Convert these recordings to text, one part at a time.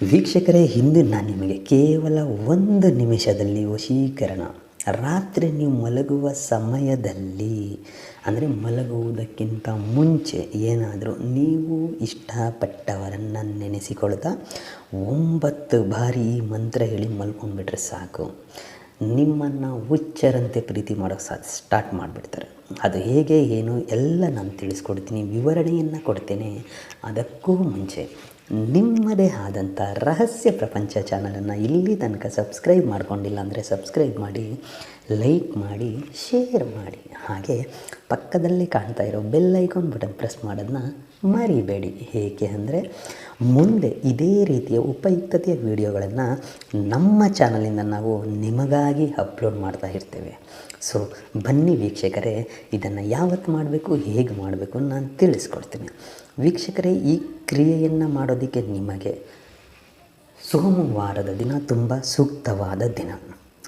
ವೀಕ್ಷಕರೇ ಹಿಂದೆ ನಾನು ನಿಮಗೆ ಕೇವಲ ಒಂದು ನಿಮಿಷದಲ್ಲಿ ವಶೀಕರಣ. ರಾತ್ರಿ ನೀವು ಮಲಗುವ ಸಮಯದಲ್ಲಿ, ಅಂದರೆ ಮಲಗುವುದಕ್ಕಿಂತ ಮುಂಚೆ ಏನಾದರೂ ನೀವು ಇಷ್ಟಪಟ್ಟವರನ್ನು ನೆನೆಸಿಕೊಳ್ತಾ ಒಂಬತ್ತು ಬಾರಿ ಈ ಮಂತ್ರ ಹೇಳಿ ಮಲ್ಕೊಂಡ್ಬಿಟ್ರೆ ಸಾಕು. ನಿಮ್ಮನ್ನು ಹುಚ್ಚರಂತೆ ಪ್ರೀತಿ ಮಾಡೋಕ್ಕೆ ಸಾ ಸ್ಟಾರ್ಟ್ ಮಾಡಿಬಿಡ್ತಾರೆ. ಅದು ಹೇಗೆ, ಏನು, ಎಲ್ಲ ನಾನು ತಿಳಿಸ್ಕೊಡ್ತೀನಿ, ವಿವರಣೆಯನ್ನು ಕೊಡ್ತೇನೆ. ಅದಕ್ಕೂ ಮುಂಚೆ ನಿಮ್ಮದೇ ಆದಂಥ ರಹಸ್ಯ ಪ್ರಪಂಚ ಚಾನಲನ್ನು ಇಲ್ಲಿ ತನಕ ಸಬ್ಸ್ಕ್ರೈಬ್ ಮಾಡ್ಕೊಂಡಿಲ್ಲ ಅಂದರೆ ಸಬ್ಸ್ಕ್ರೈಬ್ ಮಾಡಿ, ಲೈಕ್ ಮಾಡಿ, ಶೇರ್ ಮಾಡಿ. ಹಾಗೆ ಪಕ್ಕದಲ್ಲಿ ಕಾಣ್ತಾ ಇರೋ ಬೆಲ್ ಐಕಾನ್ ಬಟನ್ ಪ್ರೆಸ್ ಮಾಡೋದನ್ನ ಮರಿಬೇಡಿ. ಏಕೆ ಅಂದರೆ ಮುಂದೆ ಇದೇ ರೀತಿಯ ಉಪಯುಕ್ತತೆಯ ವಿಡಿಯೋಗಳನ್ನು ನಮ್ಮ ಚಾನಲಿಂದ ನಾವು ನಿಮಗಾಗಿ ಅಪ್ಲೋಡ್ ಮಾಡ್ತಾ ಇರ್ತೇವೆ. ಸೊ, ಬನ್ನಿ ವೀಕ್ಷಕರೇ, ಇದನ್ನು ಯಾವತ್ತು ಮಾಡಬೇಕು, ಹೇಗೆ ಮಾಡಬೇಕು ನಾನು ತಿಳಿಸ್ಕೊಡ್ತೀನಿ. ವೀಕ್ಷಕರೇ, ಈ ಕ್ರಿಯೆಯನ್ನು ಮಾಡೋದಕ್ಕೆ ನಿಮಗೆ ಸೋಮವಾರದ ದಿನ ತುಂಬ ಸೂಕ್ತವಾದ ದಿನ.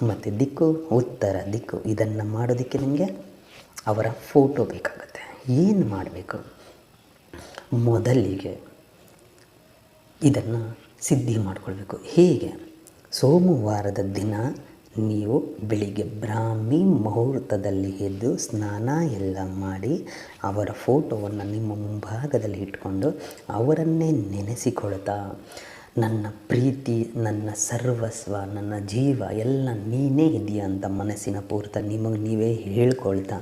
ಮತ್ತು ದಿಕ್ಕು, ಉತ್ತರ ದಿಕ್ಕು, ಇದನ್ನು ಮಾಡೋದಕ್ಕೆ ನಿಮಗೆ ಅವರ ಫೋಟೋ ಬೇಕಾಗುತ್ತೆ. ಏನು ಮಾಡಬೇಕು? ಮೊದಲಿಗೆ ಇದನ್ನು ಸಿದ್ಧಿ ಮಾಡಿಕೊಳ್ಬೇಕು. ಹೇಗೆ? ಸೋಮವಾರದ ದಿನ ನೀವು ಬೆಳಿಗ್ಗೆ ಬ್ರಾಹ್ಮಿ ಮುಹೂರ್ತದಲ್ಲಿ ಎದ್ದು ಸ್ನಾನ ಎಲ್ಲ ಮಾಡಿ ಅವರ ಫೋಟೋವನ್ನು ನಿಮ್ಮ ಮುಂಭಾಗದಲ್ಲಿ ಇಟ್ಕೊಂಡು ಅವರನ್ನೇ ನೆನೆಸಿಕೊಳ್ತಾ, ನನ್ನ ಪ್ರೀತಿ, ನನ್ನ ಸರ್ವಸ್ವ, ನನ್ನ ಜೀವ ಎಲ್ಲ ನೀನೇ ಇದೆಯಾ ಅಂತ ಮನಸ್ಸಿನ ಪೂರ್ತ ನಿಮಗೆ ನೀವೇ ಹೇಳ್ಕೊಳ್ತಾ,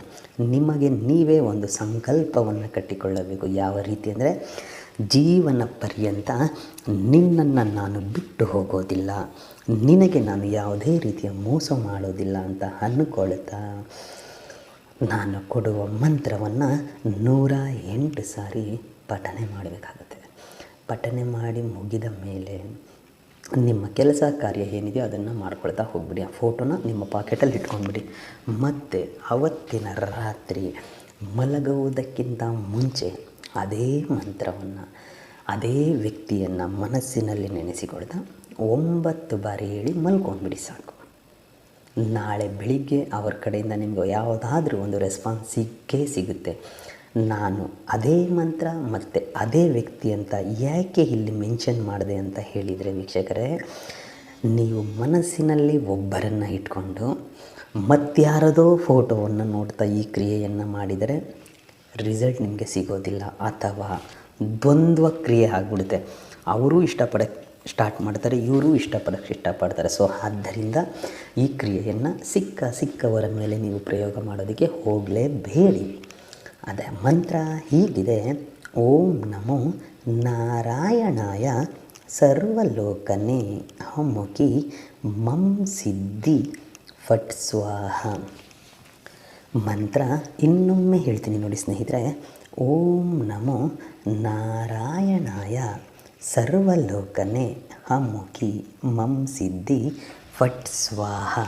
ನಿಮಗೆ ನೀವೇ ಒಂದು ಸಂಕಲ್ಪವನ್ನು ಕಟ್ಟಿಕೊಳ್ಳಬೇಕು. ಯಾವ ರೀತಿ ಅಂದರೆ ಜೀವನ ಪರ್ಯಂತ ನಿನ್ನನ್ನು ನಾನು ಬಿಟ್ಟು ಹೋಗೋದಿಲ್ಲ. ನಿನಗೆ ನಾನು ಯಾವುದೇ ರೀತಿಯ ಮೋಸ ಮಾಡೋದಿಲ್ಲ ಅಂತ ಅಂದ್ಕೊಳ್ತಾ ನಾನು ಕೊಡುವ ಮಂತ್ರವನ್ನು ನೂರ ಎಂಟು ಸಾರಿ ಪಠನೆ ಮಾಡಬೇಕಾಗುತ್ತೆ. ಪಠನೆ ಮಾಡಿ ಮುಗಿದ ಮೇಲೆ ನಿಮ್ಮ ಕೆಲಸ ಕಾರ್ಯ ಏನಿದೆಯೋ ಅದನ್ನು ಮಾಡ್ಕೊಳ್ತಾ ಹೋಗ್ಬಿಡಿ. ಆ ಫೋಟೋನ ನಿಮ್ಮ ಪಾಕೆಟಲ್ಲಿ ಇಟ್ಕೊಂಡ್ಬಿಡಿ. ಮತ್ತು ಅವತ್ತಿನ ರಾತ್ರಿ ಮಲಗುವುದಕ್ಕಿಂತ ಮುಂಚೆ ಅದೇ ಮಂತ್ರವನ್ನು, ಅದೇ ವ್ಯಕ್ತಿಯನ್ನು ಮನಸ್ಸಿನಲ್ಲಿ ನೆನೆಸಿಕೊಳ್ತಾ ಒಂಬತ್ತು ಬಾರಿ ಹೇಳಿ ಮಲ್ಕೊಂಡ್ಬಿಡಿ ಸಾಕು. ನಾಳೆ ಬೆಳಿಗ್ಗೆ ಅವರ ಕಡೆಯಿಂದ ನಿಮಗೆ ಯಾವುದಾದ್ರೂ ಒಂದು ರೆಸ್ಪಾನ್ಸ್ ಸಿಕ್ಕೇ ಸಿಗುತ್ತೆ. ನಾನು ಅದೇ ಮಂತ್ರ ಮತ್ತು ಅದೇ ವ್ಯಕ್ತಿ ಅಂತ ಯಾಕೆ ಇಲ್ಲಿ ಮೆನ್ಷನ್ ಮಾಡಿದೆ ಅಂತ ಹೇಳಿದರೆ ವೀಕ್ಷಕರೇ, ನೀವು ಮನಸ್ಸಿನಲ್ಲಿ ಒಬ್ಬರನ್ನು ಇಟ್ಕೊಂಡು ಮತ್ತಾರದೋ ಫೋಟೋವನ್ನು ನೋಡ್ತಾ ಈ ಕ್ರಿಯೆಯನ್ನು ಮಾಡಿದರೆ ರಿಸಲ್ಟ್ ನಿಮಗೆ ಸಿಗೋದಿಲ್ಲ ಅಥವಾ ದ್ವಂದ್ವ ಕ್ರಿಯೆ ಆಗಿಬಿಡುತ್ತೆ. ಅವರು ಇಷ್ಟಪಡೋಕ್ಕೆ ಸ್ಟಾರ್ಟ್ ಮಾಡ್ತಾರೆ, ಇವರು ಇಷ್ಟಪಡೋಕ್ಕೆ ಇಷ್ಟಪಡ್ತಾರೆ. ಸೊ ಆದ್ದರಿಂದ ಈ ಕ್ರಿಯೆಯನ್ನು ಸಿಕ್ಕ ಸಿಕ್ಕವರ ಮೇಲೆ ನೀವು ಪ್ರಯೋಗ ಮಾಡೋದಕ್ಕೆ ಹೋಗಲೇಬೇಡಿ. ಅದೇ ಮಂತ್ರ ಹೀಗಿದೆ, ಓಂ ನಮೋ ನಾರಾಯಣಾಯ ಸರ್ವಲೋಕನೇ ಅಹಮುಖಿ ಮಂ ಸಿದ್ಧಿ, ಫಟ್ ಸ್ವಾಹ. ಮಂತ್ರ ಇನ್ನೊಮ್ಮೆ ಹೇಳ್ತೀನಿ ನೋಡಿ ಸ್ನೇಹಿತರೆ. ಓಂ ನಮೋ ನಾರಾಯಣಾಯ. ಸರ್ವಲೋಕನೆ ಅಮುಖಿ ಮಂ ಸಿದ್ಧಿ ಫಟ್ ಸ್ವಾಹ.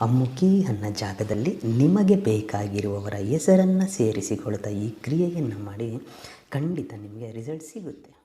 ಅಮುಖಿ ಅನ್ನೋ ಜಾಗದಲ್ಲಿ ನಿಮಗೆ ಬೇಕಾಗಿರುವವರ ಹೆಸರನ್ನು ಸೇರಿಸಿಕೊಳ್ತಾ ಈ ಕ್ರಿಯೆಯನ್ನು ಮಾಡಿ ಖಂಡಿತ ನಿಮಗೆ ರಿಸಲ್ಟ್ ಸಿಗುತ್ತೆ.